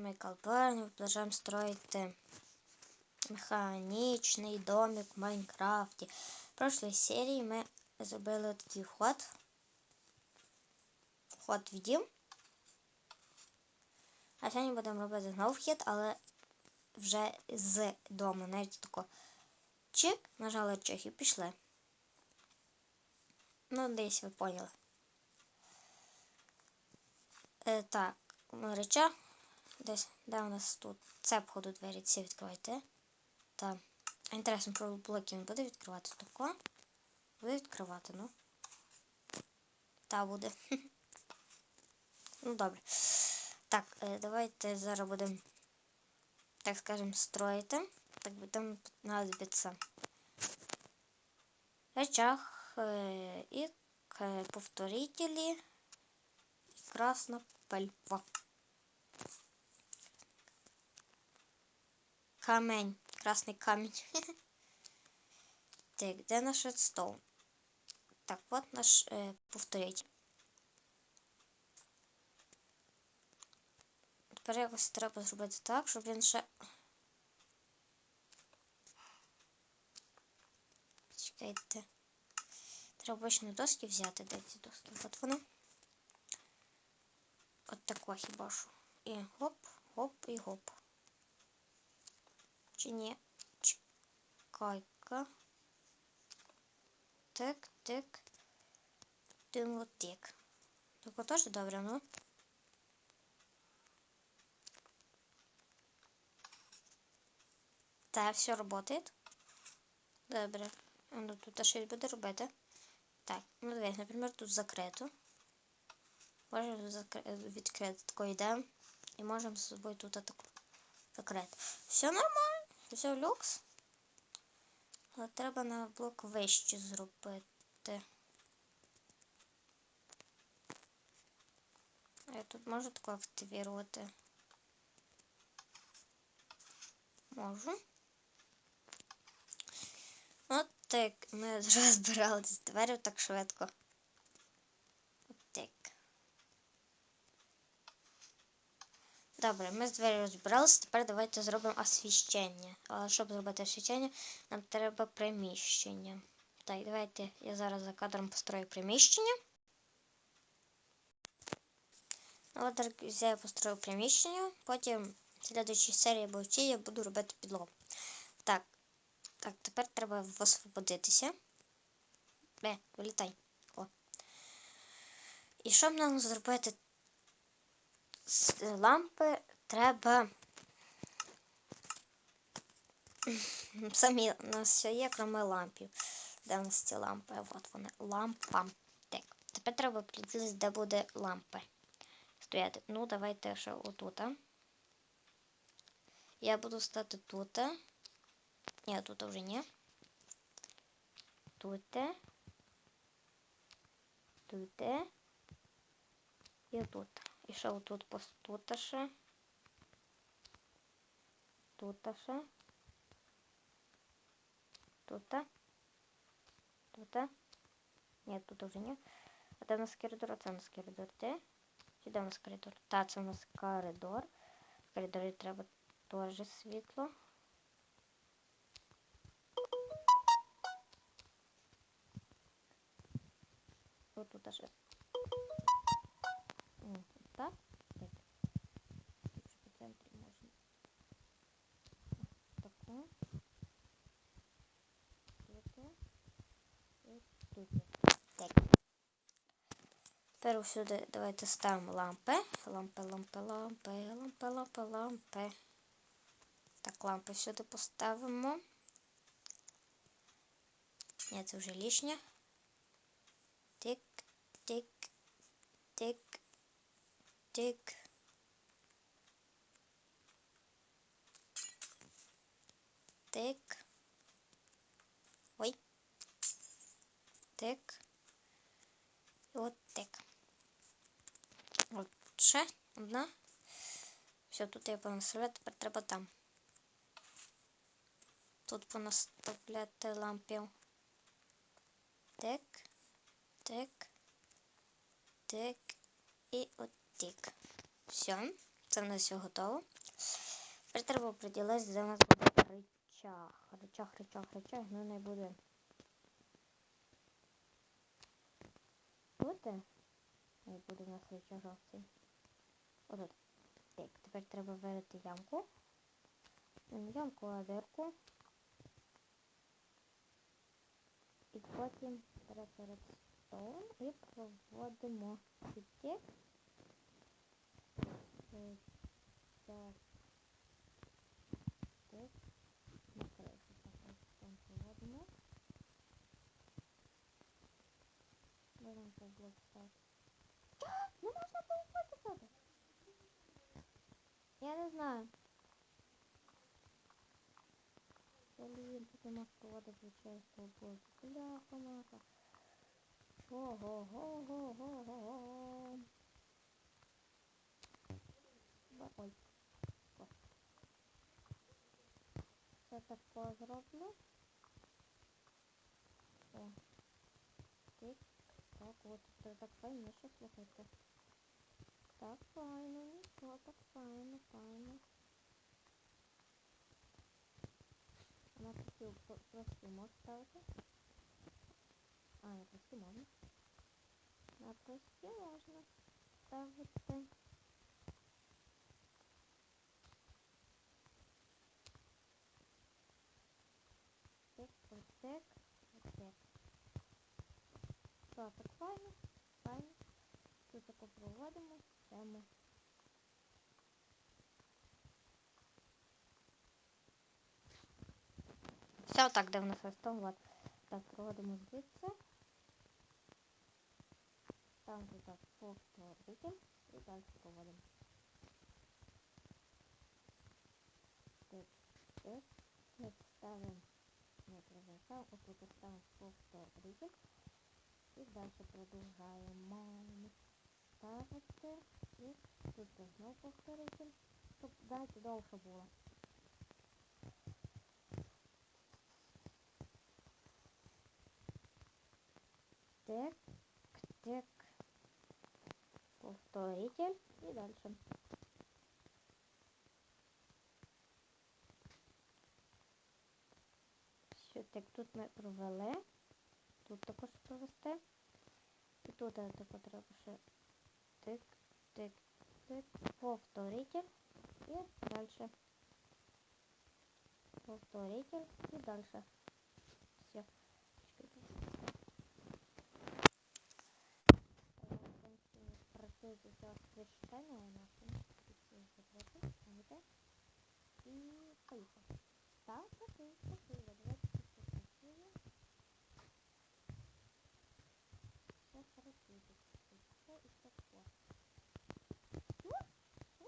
Ми колбарні продовжуємо строїти механічний домик в Майнкрафті. В прошлій серії ми зробили такий вход. Вход в. А сьогодні будемо робити знову вхід, але вже з дому. Навіть тако чик, нажали чек і пішли. Ну, десь ви поняли. Е, так, реча. Десь, де у нас тут? Це входу двері, ці відкривайте. Так. Інтересно, про блоки він буде відкривати тако. Буде відкривати, ну. Та буде. ну, добре. Так, е, давайте зараз будемо, так скажем, строїти. Так будемо понадобиться речах е, і повторителі красна пальва. Камень. Красный камень. Так, где наш редстоун? Так, вот наш э, повторитель. Тепер якось треба зробити так, щоб він ще. Чекайте. Треба бочні доски взяти. Де ці доски? От вони. От тако хіба що. І гоп, гоп і гоп. Чи ні? Чекай-ка. Так, так. Думаю, так. Так теж добре, ну. Так, все работает. Добре. Ну тут щось буде робити. Так, ну дивись, наприклад, тут закрито. Можемо закри... відкрити тако йдемо. І можемо з собою тут таку закрити. Все нормально, все люкс. Але треба на блок вище зробити. А я тут можу тако активувати? Можу. От так ми розбиралися з дверю так швидко. От так. Добре, ми з двері розбиралися, тепер давайте зробимо освіщення. Але щоб зробити освіщення, нам треба приміщення. Так, давайте я зараз за кадром построю приміщення. Ну, От так я построю приміщення, потім в слідчій серії бойці я буду робити підлогу. Так, так, тепер треба освободитися. Бе, вилітай. О. І щоб нам зробити лампи треба. Самі у нас все є, кроме лампів. Де у нас ці лампи? От вони. Лампа. Так. Тепер треба приділити, де буде лампи. Стояти. Ну, давайте ще отут. Я буду стати тут. Ні, тут вже ні. Тут. Тут. І тут. І тут ще. Тут ще. Тут. Тут. Ні, тут вже ні. А де у нас коридор? Це у нас коридор. Де? Чи де у нас коридор? Та, це у нас коридор. В коридорі треба світло. Ось тут ще. М, Так? Так. Тут ще по центрі можна. Таку. Тут. І тут. Так. Тепер всюди давайте ставимо лампи. Лампи, лампи, лампи, лампи, лампи, лампи. Так, лампи сюди поставимо. Ні, це вже лишнє. Тик, тик, тик, тик. Тик. Ой. Тик. І от тик. От ще одна. Все, тут я понаставляю, тепер треба там. Тут понаставляти лампів. Тик. Тик. Тик. І от тик. Все. Це в нас все готово. Тепер треба приділитися, де у нас буде речах. Речах, речах, речах, ну не буде. Тут не буде у нас речажок цей. Отут. Так, тепер треба вирити ямку. Ямку, а дирку. І потім берете редстоун і проводимо. Е, Так. Так. На кришу так. Не можна по блоки ставити. Я не знаю. Блін, тут не можу проводити через полблоки. Бляха, мака. Ого-го-го-го-го-го. Ой. Це тако зроблю. О. Тик. Так, от це так файніше, слухайте. Так файно, нічого, так файно, файно. На прості, прості можеш ставити? А, на прості можна. На прості можна ставити. Тик, тик, тик. Що, так файно, файно. Тут тако проводимо, тему. Все так, де в нас от. Так, проводимо звідси. Там туди повторити і далі проводимо. Так, так, так, ставимо. Не ставимо, отут ставимо повторити. І далі продовжаємо ставити. І тут знову повторити. Щоб далі довше було. Так, так. Повторитель і далі. Все, так тут ми провели. Тут також провести. І тут тако треба ще тик, тик, тик, повторитель і далі. Повторитель і далі. Все. Працюють усе освіщення у нас. Закрити. Пам'ятаєте? І поїхав. Так, такий, такий. Давайте тут працює. Все працює. Все і тако. Ну, ну,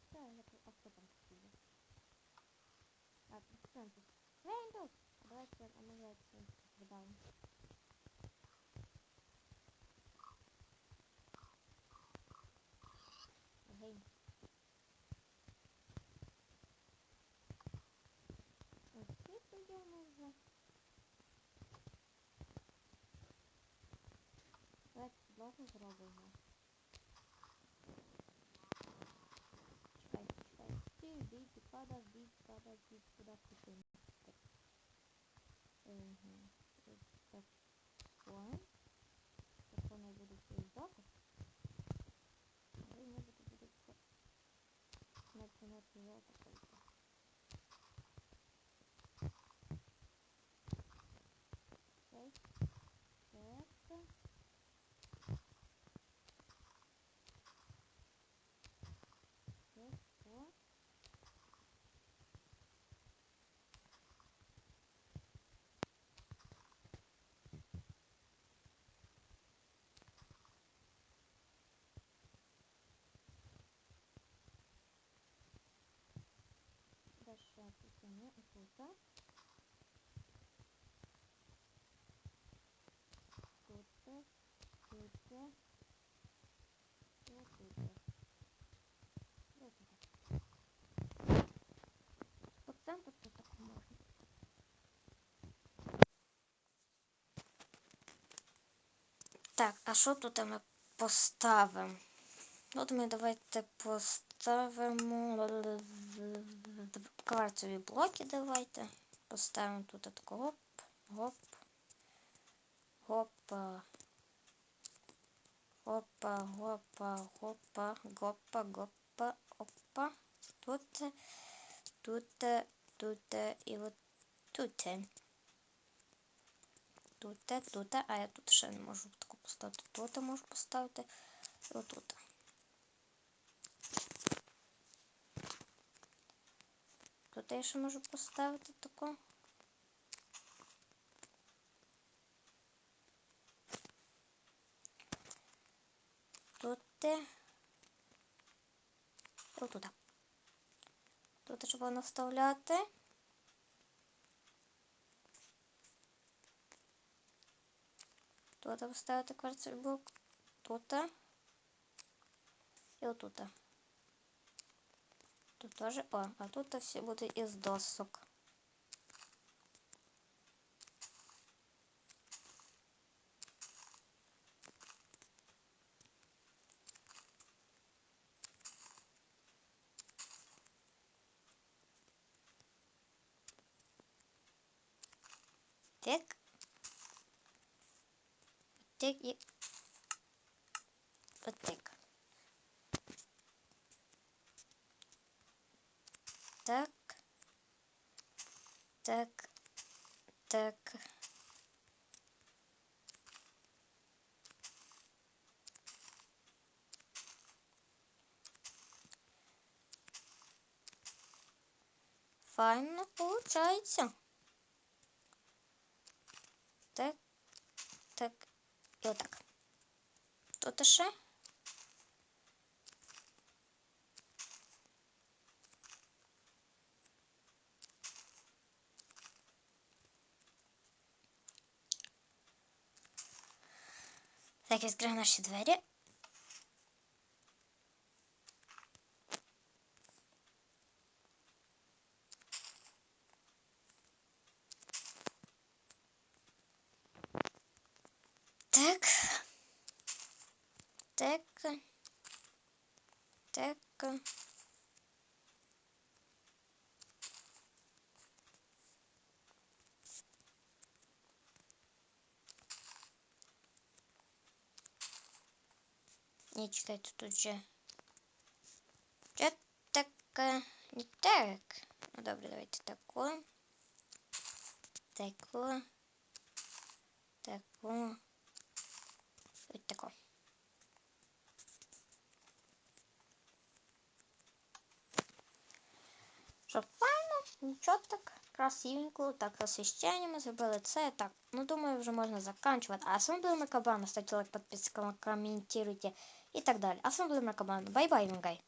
Все, я тут, а хто там сидить? Так, Свентус. Свентус! Давайте, а ну я Свентус придам. Гей. Ось ці прийдемо вже. Давайте підлогу зробимо. Чекайте, чекайте. Стійте, подождіть, подождіть, куди піти. Так. Угу. Так. Ой. Так воно буде приїжджати. Але не буде буде починати жовто пойти. Окей. Так. Так, о. Дальше тут не отут. Тут, тут, тут, тут. Вот это. По центру тут так можна. Так, а що тут ми поставимо? От ми давайте поставимо кварцеві блоки. Давайте. Поставимо тут тако гоп, гоп, гопа. Опа, гопа, гопа, гопа, гопа, опа. Тут, тут, тут і от тут. Тут, тут, а я тут ще не можу таку поставити. Тут можу поставити. І отут. Тут я ще можу поставити таку. Тут. І отут. Тут треба наставляти. Тут поставити кварцевий блок. Тут. І отут. Тут теж. О, а тут все буде із досок. Так. Так і от так. Так. Так. Так. Файно получается. Так. Так. І отак. Тут ще. Так, відкрив наші двері. Так. Так. Так. Не чекайте тут же. Че так не так. Ну добре, давайте тако. Тако. Тако. Ось тако. Що файно, нічого так красивенько, так освіщення ми зробили це. Так, ну думаю, вже можна заканчувати. А з вами був Макабан, ставте лайк, підписуйтесь, коментуйте і так далі. А з вами був Макабан. Бай-бай, Венгай.